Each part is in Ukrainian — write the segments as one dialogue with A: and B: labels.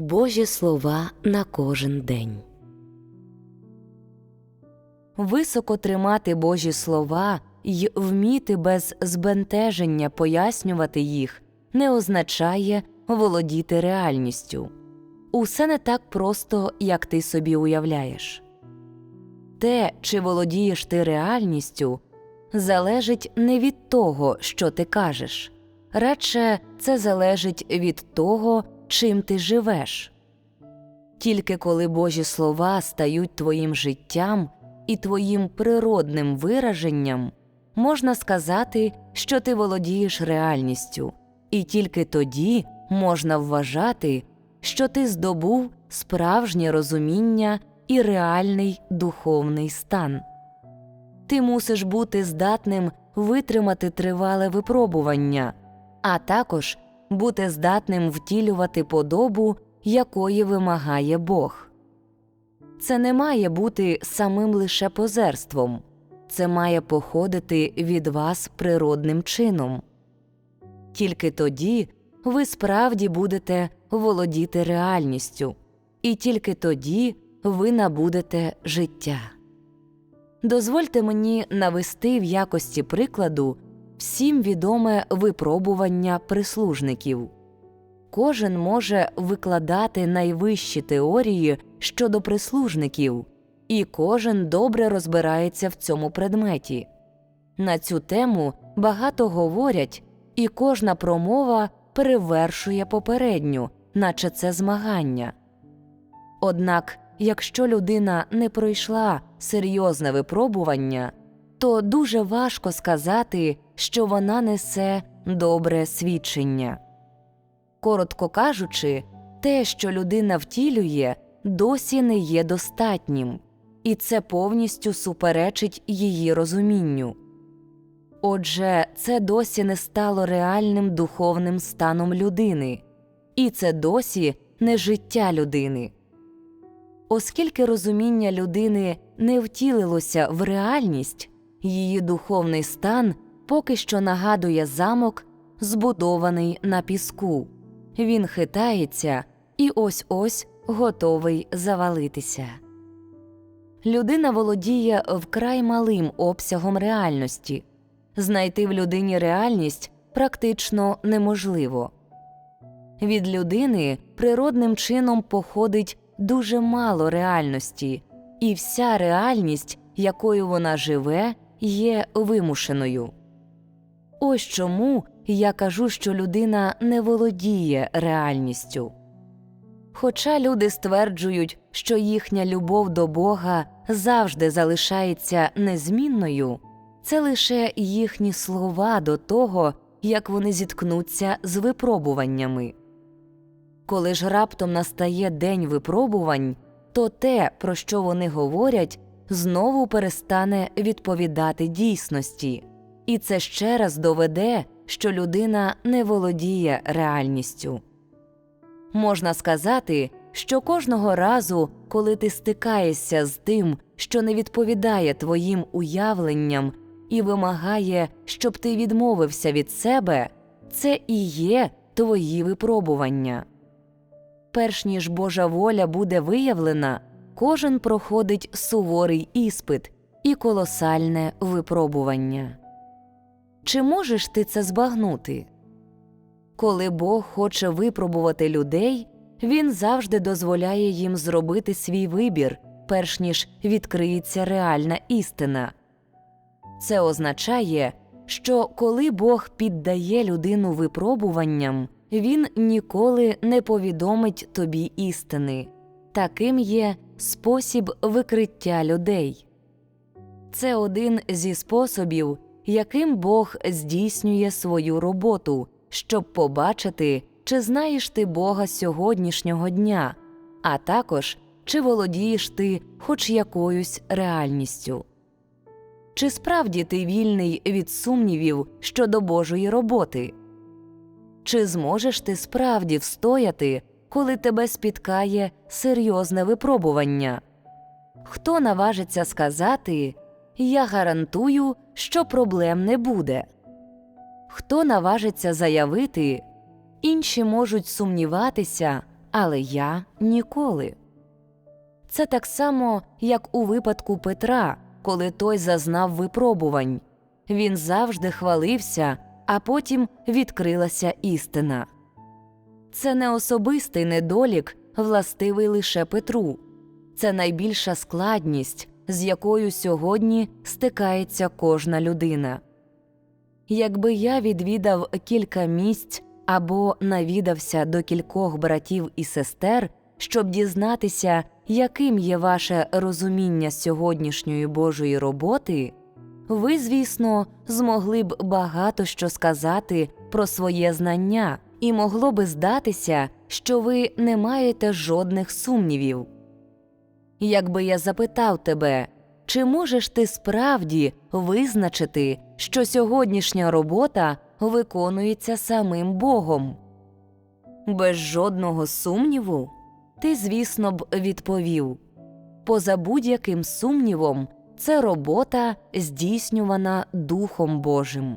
A: Божі слова на кожен день. Високо тримати Божі слова й вміти без збентеження пояснювати їх не означає володіти реальністю. Усе не так просто, як ти собі уявляєш. Те, чи володієш ти реальністю, залежить не від того, що ти кажеш, радше це залежить від того, чим ти живеш. Тільки коли Божі слова стають твоїм життям і твоїм природним вираженням, можна сказати, що ти володієш реальністю, і тільки тоді можна вважати, що ти здобув справжнє розуміння і реальний духовний стан. Ти мусиш бути здатним витримати тривале випробування, а також бути здатним втілювати подобу, якої вимагає Бог. Це не має бути самим лише позерством, це має походити від вас природним чином. Тільки тоді ви справді будете володіти реальністю, і тільки тоді ви набудете життя. Дозвольте мені навести в якості прикладу всім відоме випробування прислужників. Кожен може викладати найвищі теорії щодо прислужників, і кожен добре розбирається в цьому предметі. На цю тему багато говорять, і кожна промова перевершує попередню, наче це змагання. Однак, якщо людина не пройшла серйозне випробування, то дуже важко сказати, що вона несе добре свідчення. Коротко кажучи, те, що людина втілює, досі не є достатнім, і це повністю суперечить її розумінню. Отже, це досі не стало реальним духовним станом людини, і це досі не життя людини. Оскільки розуміння людини не втілилося в реальність, її духовний стан поки що нагадує замок, збудований на піску. Він хитається і ось ось готовий завалитися. Людина володіє вкрай малим обсягом реальності, знайти в людині реальність практично неможливо. Від людини природним чином походить дуже мало реальності, і вся реальність, якою вона живе, є вимушеною. Ось чому я кажу, що людина не володіє реальністю. Хоча люди стверджують, що їхня любов до Бога завжди залишається незмінною, це лише їхні слова до того, як вони зіткнуться з випробуваннями. Коли ж раптом настає день випробувань, то те, про що вони говорять, знову перестане відповідати дійсності, і це ще раз доведе, що людина не володіє реальністю. Можна сказати, що кожного разу, коли ти стикаєшся з тим, що не відповідає твоїм уявленням і вимагає, щоб ти відмовився від себе, це і є твої випробування. Перш ніж Божа воля буде виявлена, кожен проходить суворий іспит і колосальне випробування. Чи можеш ти це збагнути? Коли Бог хоче випробувати людей, він завжди дозволяє їм зробити свій вибір, перш ніж відкриється реальна істина. Це означає, що коли Бог піддає людину випробуванням, він ніколи не повідомить тобі істини. Таким є спосіб викриття людей. Це один зі способів, яким Бог здійснює свою роботу, щоб побачити, чи знаєш ти Бога сьогоднішнього дня, а також чи володієш ти хоч якоюсь реальністю. Чи справді ти вільний від сумнівів щодо Божої роботи? Чи зможеш ти справді встояти, коли тебе спіткає серйозне випробування? Хто наважиться сказати Я гарантую, що проблем не буде? Хто наважиться заявити інші можуть сумніватися, але я ніколи. Це так само, як у випадку Петра, коли той зазнав випробувань. Він завжди хвалився, а потім відкрилася істина. Це не особистий недолік, властивий лише Петру, це найбільша складність, з якою сьогодні стикається кожна людина. Якби я відвідав кілька місць або навідався до кількох братів і сестер, щоб дізнатися, яким є ваше розуміння сьогоднішньої Божої роботи, ви, звісно, змогли б багато що сказати про своє знання, і могло би здатися, що ви не маєте жодних сумнівів. Якби я запитав тебе, чи можеш ти справді визначити, що сьогоднішня робота виконується самим Богом? Без жодного сумніву, ти, звісно б, відповів поза будь-яким сумнівом, це робота, здійснювана Духом Божим.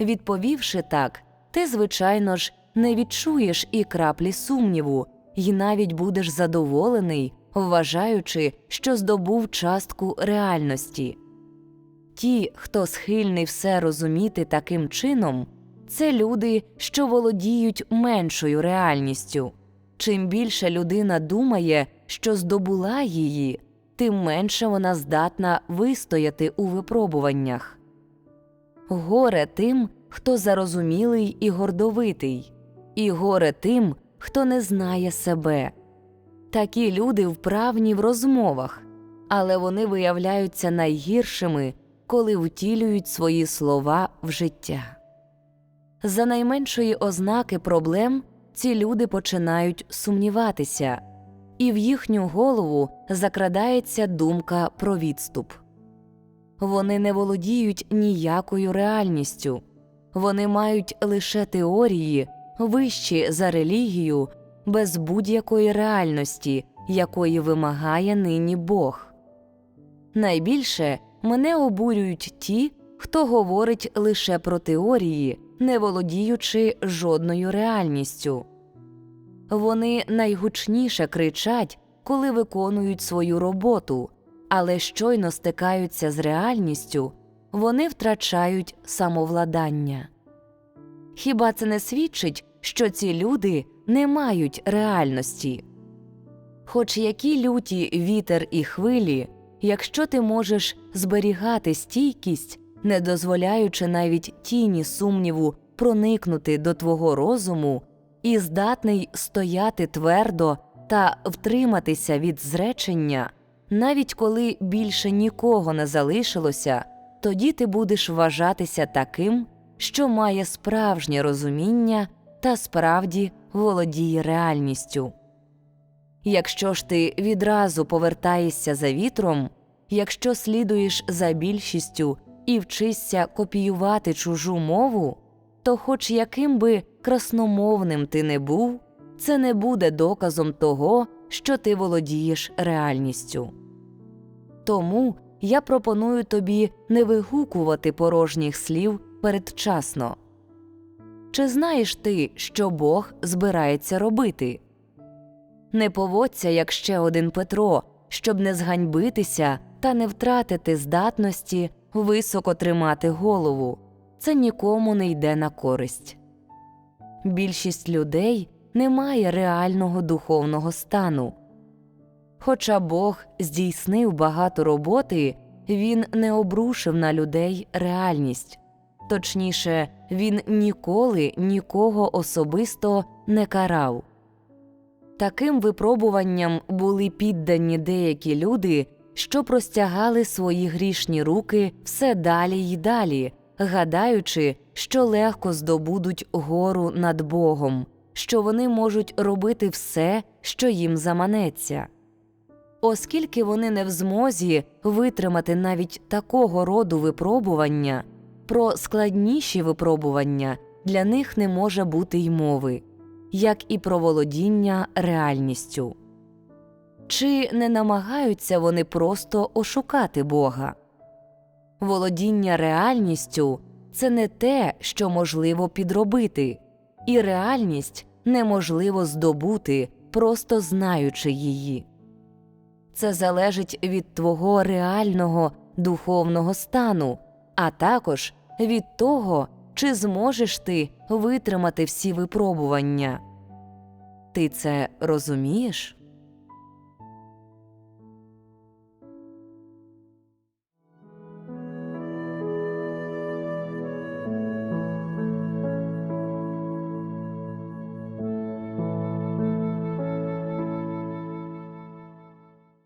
A: Відповівши так, ти, звичайно ж, не відчуєш і краплі сумніву, і навіть будеш задоволений, вважаючи, що здобув частку реальності. Ті, хто схильний все розуміти таким чином, це люди, що володіють меншою реальністю. Чим більше людина думає, що здобула її, тим менше вона здатна вистояти у випробуваннях. Горе тим, хто зарозумілий і гордовитий, і горе тим, хто не знає себе. Такі люди вправні в розмовах, але вони виявляються найгіршими, коли втілюють свої слова в життя. За найменшої ознаки проблем ці люди починають сумніватися, і в їхню голову закрадається думка про відступ. Вони не володіють ніякою реальністю, вони мають лише теорії, вищі за релігію, без будь-якої реальності, якої вимагає нині Бог. Найбільше мене обурюють ті, хто говорить лише про теорії, не володіючи жодною реальністю. Вони найгучніше кричать, коли виконують свою роботу, але щойно стикаються з реальністю, вони втрачають самовладання. Хіба це не свідчить, що ці люди не мають реальності? Хоч які люті вітер і хвилі, якщо ти можеш зберігати стійкість, не дозволяючи навіть тіні сумніву проникнути до твого розуму, і здатний стояти твердо та втриматися від зречення, навіть коли більше нікого не залишилося, тоді ти будеш вважатися таким, що має справжнє розуміння та справді володіє реальністю. Якщо ж ти відразу повертаєшся за вітром, якщо слідуєш за більшістю і вчишся копіювати чужу мову, то, хоч яким би красномовним ти не був, це не буде доказом того, що ти володієш реальністю. Тому я пропоную тобі не вигукувати порожніх слів передчасно. Чи знаєш ти, що Бог збирається робити? Не поводься, як ще один Петро, щоб не зганьбитися та не втратити здатності високо тримати голову. Це нікому не йде на користь. Більшість людей не має реального духовного стану. Хоча Бог здійснив багато роботи, він не обрушив на людей реальність, точніше, він ніколи нікого особисто не карав. Таким випробуванням були піддані деякі люди, що простягали свої грішні руки все далі й далі, гадаючи, що легко здобудуть гору над Богом, що вони можуть робити все, що їм заманеться. Оскільки вони не в змозі витримати навіть такого роду випробування, про складніші випробування для них не може бути й мови, як і про володіння реальністю. Чи не намагаються вони просто ошукати Бога? Володіння реальністю це не те, що можливо підробити, і реальність неможливо здобути, просто знаючи її. Це залежить від твого реального духовного стану, а також від того, чи зможеш ти витримати всі випробування. Ти це розумієш?